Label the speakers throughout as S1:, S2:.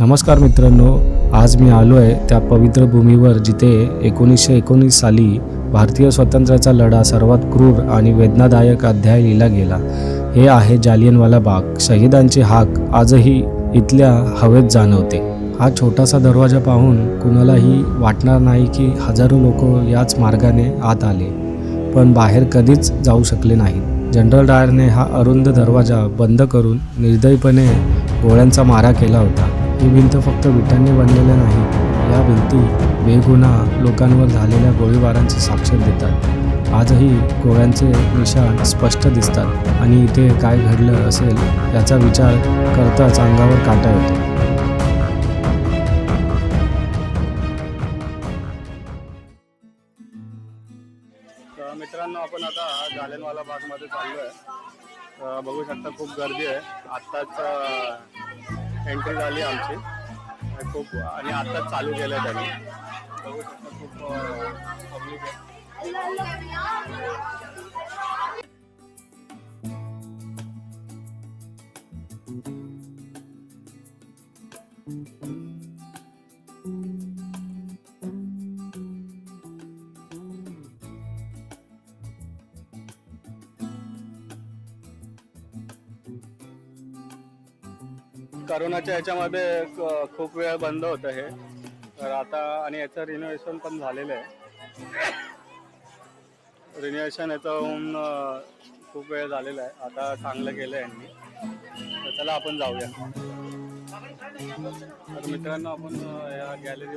S1: नमस्कार मित्रांनो आज मी आलो आहे त्या पवित्र भूमीवर जिथे एकोणीसशे एकोणीस साली भारतीय स्वातंत्र्याचा लढा सर्वात क्रूर आणि वेदनादायक अध्याय लिहिला गेला. हे आहे जालियनवाला बाग. शहीदांची हाक आजही इथल्या हवेत जाणवते. हा छोटासा दरवाजा पाहून कुणालाही वाटणार नाही की हजारो लोक याच मार्गाने आत आले पण बाहेर कधीच जाऊ शकले नाहीत. जनरल डायरने हा अरुंद दरवाजा बंद करून निर्दयीपणे गोळ्यांचा मारा केला होता. ही भिंत फक्त विटांनी बनलेल्या नाही या भिंती बेगुन्हा लोकांवर झालेल्या गोळीबारांचे साक्ष देतात. आजही गोळ्यांचे निशाण स्पष्ट दिसतात. आणि इथे काय घडलं असेल याचा विचार करताच अंगावर काटा येतो.
S2: मित्रांनो आपण आता जालेनवाला बागमध्ये चाललो आहे बघू शकता खूप गर्दी आहे. आत्ताच एंट्री झाली आमची. आणि खूप आणि आत्ताच चालू केलं त्यांनी. खूप पब्लिक आहे करोनाच्या ह्याच्यामध्ये खूप वेळ बंद होतं हे. तर आता आणि याचं रिनोव्हेशन पण झालेलं आहे. रिनोव्हेशन याचं होऊन खूप वेळ झालेला आहे. आता चांगलं केलं आहे यांनी. तर चला आपण जाऊया. तर मित्रांनो आपण या गॅलरी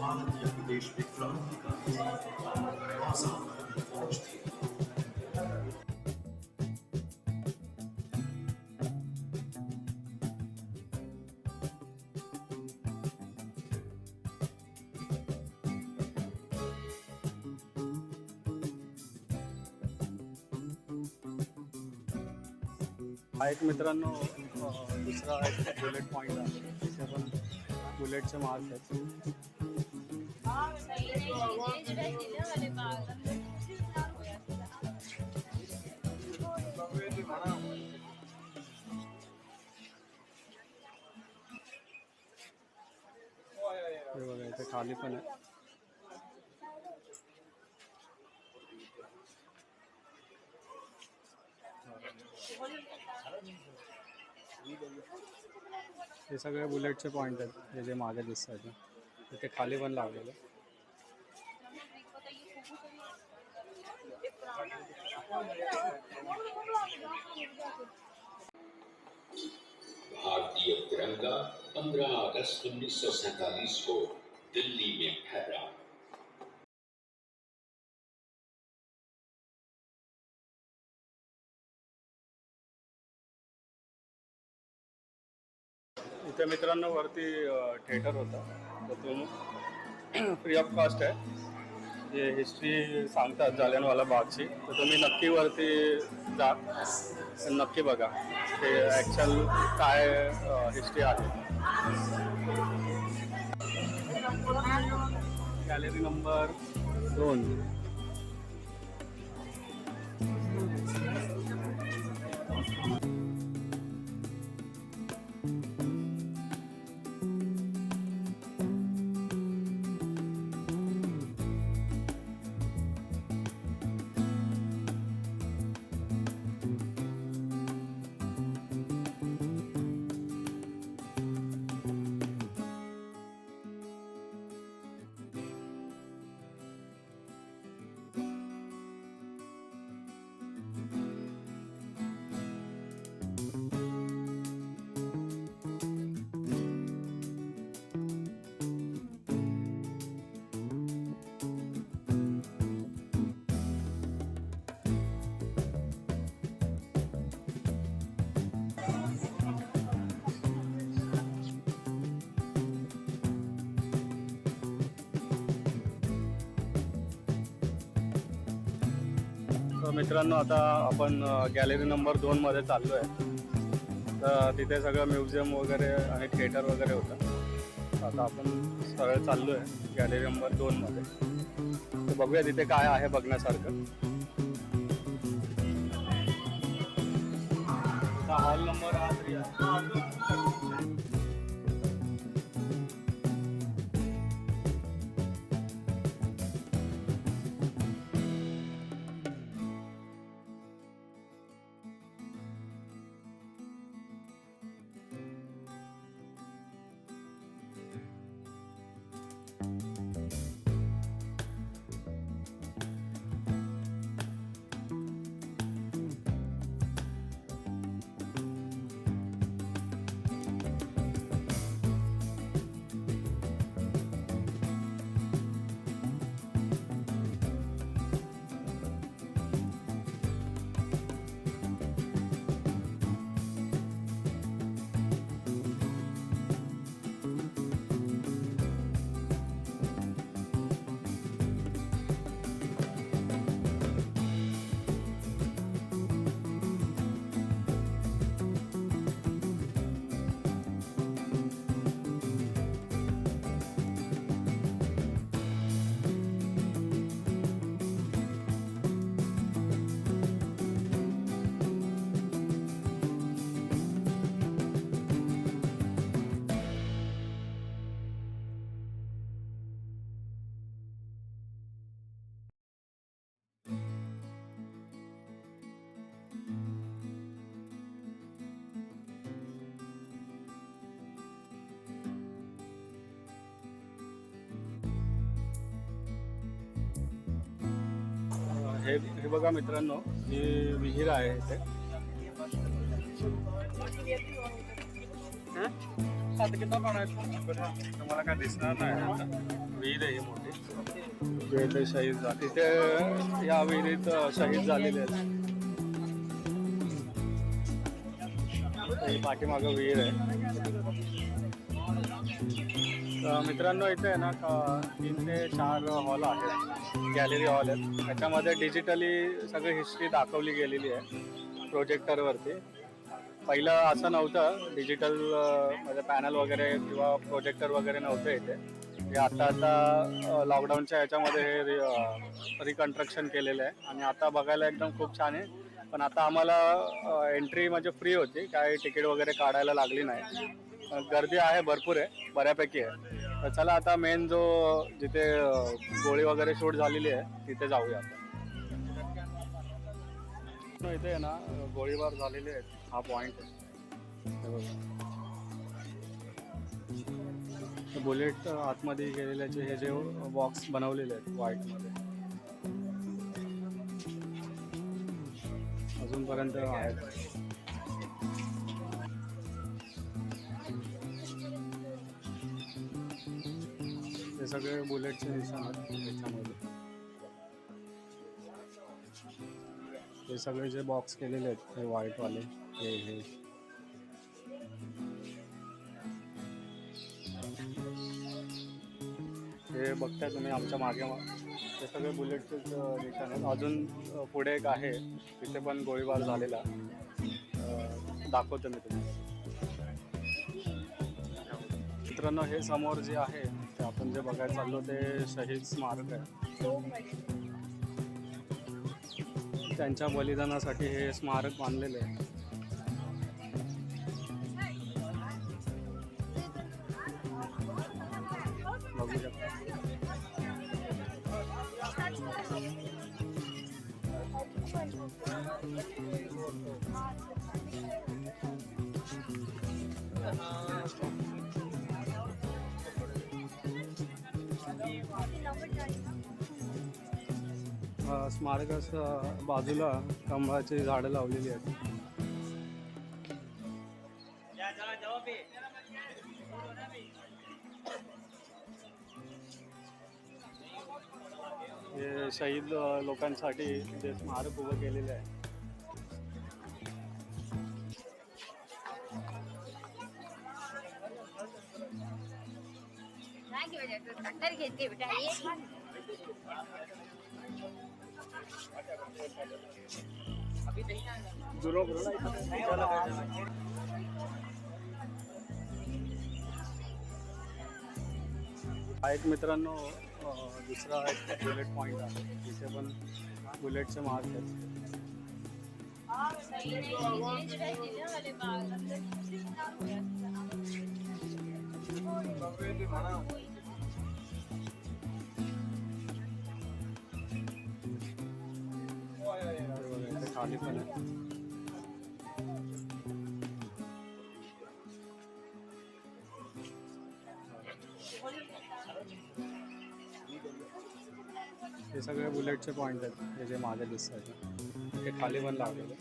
S2: वनमध्ये चाललो हा एक मित्रांनो दुसरा एक बुलेट पॉईंट आहे. बुलेटचे मार्क आहेत हे बघा इथे खाली पण आहे. हे सगळे बुलेटचे पॉईंट आहेत हे जे मागे दिसत आहेत तिथे खाली पण लावलेलं.
S3: भारतीय तिरंगा 15 अगस्त उन्नीस को दिल्ली में फहरा।
S2: माझ्या मित्रांना वरती थिएटर होता. तर तो फ्री ऑफ कॉस्ट आहे. जे हिस्ट्री सांगतात जालियनवाला बागची. तर तुम्ही नक्की वरती जा. नक्की बघा. ते ॲक्च्युअल काय हिस्ट्री आहे. गॅलरी नंबर दोन. मित्रांनो आता आपण गॅलरी नंबर दोन मध्ये चाललो आहे तर तिथे सगळं म्युझियम वगैरे आणि थिएटर वगैरे होतं. आता आपण सरळ चाललो आहे गॅलरी नंबर दोनमध्ये तर बघूया तिथे काय आहे बघण्यासारखं. हॉल नंबर हा आहे. हे हे बघा मित्रांनो ही विहीर आहे इथे. तुम्हाला काय दिसणार नाही. विहीर आहे ही मोठी. इथे शहीद झाले. तिथे या विहिरीत शहीद झालेले आहेत. पाठीमागं विहीर आहे. तर मित्रांनो इथे आहे ना तीन ते चार हॉल आहेत. गॅलरी हॉल आहेत. त्याच्यामध्ये डिजिटली सगळी हिस्ट्री दाखवली गेलेली आहे प्रोजेक्टरवरती पहिलं असं नव्हतं डिजिटल म्हणजे पॅनल वगैरे किंवा प्रोजेक्टर वगैरे नव्हते इथे. हे आता आता लॉकडाऊनच्या याच्यामध्ये हे रिकन्स्ट्रक्शन केलेलं आहे. आणि आता बघायला एकदम खूप छान आहे. पण आता आम्हाला एंट्री म्हणजे फ्री होती. काय तिकीट वगैरे काढायला लागली नाही. गर्दी आहे भरपूर आहे बऱ्यापैकी आहे. तर चला आता मेन जो जिथे गोळी वगैरे शूट झालेली आहे तिथे जाऊया आपण. इथे आहे ना गोळीबार झालेले आहेत हा पॉइंट बुलेट आतमध्ये गेलेल्याचे हे जे बॉक्स बनवलेले आहेत व्हाईटमध्ये अजूनपर्यंत आहेत. हे सगळे बुलेटचे निशाण आहेत त्याच्यामध्ये. हे सगळे जे बॉक्स केलेले आहेत हे व्हाईटवाले हे हे. हे बघताय तुम्ही आमच्या मागे ते सगळे बुलेटचेच निशाण आहेत. अजून पुढे एक आहे तिथे पण गोळीबार झालेला. दाखवतो मी तुम्हाला. मित्रांनो हे समोर जे आहे आपण जे बघायला चाललो ते शहीद स्मारक आहे. त्यांच्या बलिदानासाठी हे स्मारक बांधलेले आहे. बघू शकता. स्मारकाच्या बाजूला कमळाची झाडं लावलेली आहेत. हे शहीद लोकांसाठी जे स्मारक उभं केलेले आहे.
S4: घेते बेटा. ये
S2: हा एक मित्रांनो दुसरा एक बुलेट पॉईंट आहे तिथे पण बुलेटचे मार्क आहेत आले पण आहे हे सगळे बुलेटचे पॉईंट आहेत हे जे माझ्या दिसत आहेत हे खाली पण लावलेले.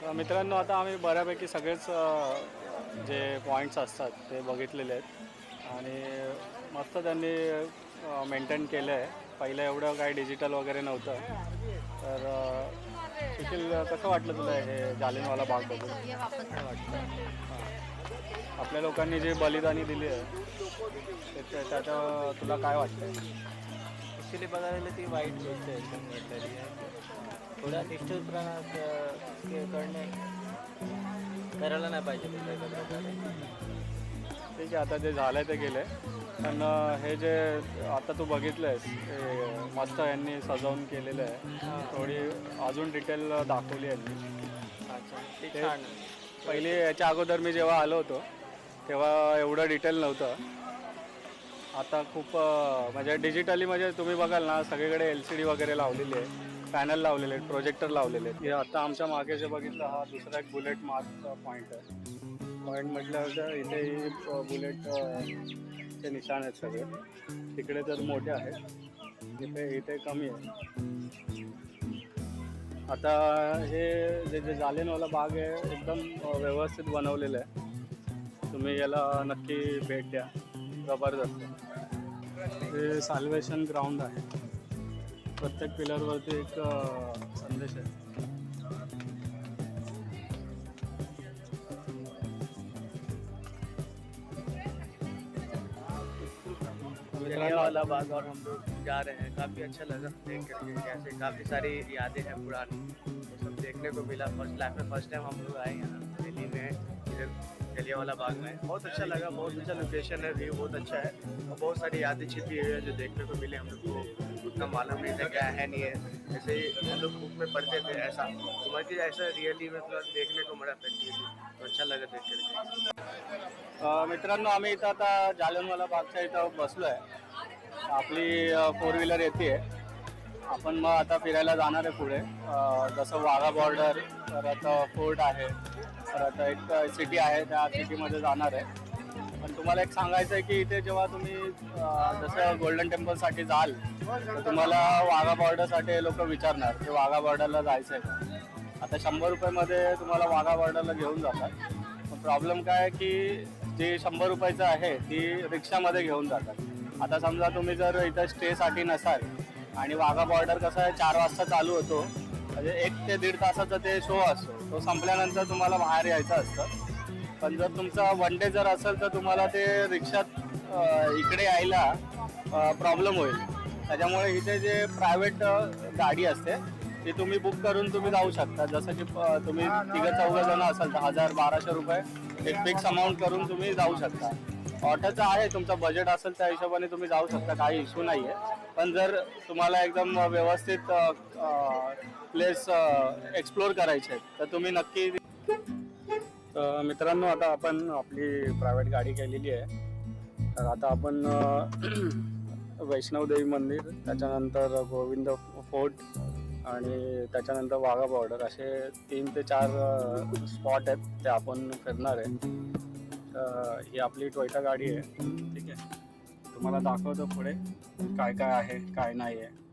S2: तर मित्रांनो आता आम्ही बऱ्यापैकी सगळेच जे पॉईंट्स असतात ते बघितलेले आहेत. आणि मस्त त्यांनी मेंटेन केलं आहे. पहिलं एवढं काही डिजिटल वगैरे नव्हतं. तर सुशील कसं वाटलं तुला हे जालिनवाला बाग बघून? वाटतं. आपल्या लोकांनी जे बलिदानी दिली आहे ते- ते- त्याच्या तुला काय वाटतं
S5: ॲक्च्युली बघायला गेलं ती वाईट गोष्ट आहे. थोडा हे करणे. करायला नाही पाहिजे कुठल्याही प्रकारे
S2: ठीक आहे आता जे झालं ते गेलं पण अ, हे जे आता तू बघितलं आहेस ते मस्त यांनी सजवून केलेलं आहे. थोडी अजून डिटेल दाखवली आहे
S5: अच्छा ते
S2: ते-
S5: छान.
S2: पहिली याच्या अगोदर मी जेव्हा आलो होतो तेव्हा एवढं डिटेल नव्हतं. आता खूप म्हणजे डिजिटली म्हणजे तुम्ही बघाल ना सगळीकडे एल सी डी वगैरे लावलेली आहे. पॅनल लावलेले आहेत प्रोजेक्टर लावलेले आहेत. हे आता आमच्या मागे जे बघितलं हा दुसरा एक बुलेट मार्कचा पॉईंट आहे. पॉईंट म्हटल्यावर तर इथे बुलेट चे निशाण आहेत सगळे. तिकडे तर मोठे आहेत. इथे इथे कमी आहे. आता हे जे जे जालेनवाला बाग आहे एकदम व्यवस्थित बनवलेलं आहे. तुम्ही याला नक्की भेट द्या. जबरदस्त. हे साल्वेशन ग्राउंड आहे. प्रत्येक पिलरवरती एक संदेश आहे.
S5: वाला बाग और हम लोग जा रहे हैं। काफ़ी अच्छा लगा देख करके कैसे काफ़ी सारी यादें हैं पुरानी। वो सब देखने को मिला। फ़र्स्ट लाइफ में फ़र्स्ट टाइम हम लोग आए यहाँ दिल्ली में। इधर जलिया वाला बाग में। बहुत अच्छा लगा बहुत अच्छा लोकेशन है व्यू बहुत अच्छा है। और बहुत सारी यादें छिपी हुई है जो देखने को मिले हम लोग को। उतना मालूम नहीं था क्या है नहीं है। ऐसे ही हम लोग बुक में पढ़ते थे ऐसा। तो बाकी ऐसा रियली मतलब देखने को मिला प्रैक्टिकली तो अच्छा लगा देख
S2: कर मित्रांनो आम्ही इथं आता जालनवाला बागच्या इथं बसलो आहे आपली फोर व्हीलर येते. आपण मग आता फिरायला जाणार आहे पुढे. जसं वाघा बॉर्डर परत फोर्ट आहे. आता एक सिटी आहे त्या सिटीमध्ये जाणार आहे. पण तुम्हाला एक सांगायचं आहे की इथे जेव्हा तुम्ही जसं गोल्डन टेम्पलसाठी जाल तर तुम्हाला वाघा बॉर्डरसाठी लोक विचारणार की वाघा बॉर्डरला जायचं आहे का? आता शंभर रुपयामध्ये तुम्हाला वाघा बॉर्डरला घेऊन जातात. पण प्रॉब्लेम काय आहे की जे शंभर रुपयाचं आहे ती रिक्षामध्ये घेऊन जातात. आता समजा तुम्ही जर इथं स्टेसाठी नसाल आणि वाघा बॉर्डर कसं आहे चार वाजता चालू होतो म्हणजे एक ते दीड तासाचा ते शो असतो. तो संपल्यानंतर तुम्हाला बाहेर यायचं असतं. पण जर तुमचा वन डे जर असेल तर तुम्हाला ते रिक्षात इकडे यायला प्रॉब्लेम होईल. त्याच्यामुळे इथे जे प्रायव्हेट गाडी असते ती तुम्ही बुक करून तुम्ही जाऊ शकता. जसं की तुम्ही तिघं चौघं जण असाल तर हजार बाराशे रुपये एक फिक्स अमाऊंट करून तुम्ही जाऊ शकता. ऑटोचं आहे तुमचं बजेट असेल त्या हिशोबाने तुम्ही जाऊ शकता. काही इश्यू नाही आहे पण जर तुम्हाला एकदम व्यवस्थित प्लेस एक्सप्लोर करायचे आहेत. तर तुम्ही नक्की मित्रांनो आता आपण आपली प्रायव्हेट गाडी केलेली आहे. तर आता आपण वैष्णवदेवी मंदिर त्याच्यानंतर गोविंद फोर्ट आणि त्याच्यानंतर वाघा बॉर्डर असे तीन ते चार स्पॉट आहेत ते आपण फिरणार आहे. तर ही आपली टोयटा गाडी आहे. ठीक आहे. तुम्हाला दाखवतो पुढे काय काय आहे काय नाही आहे.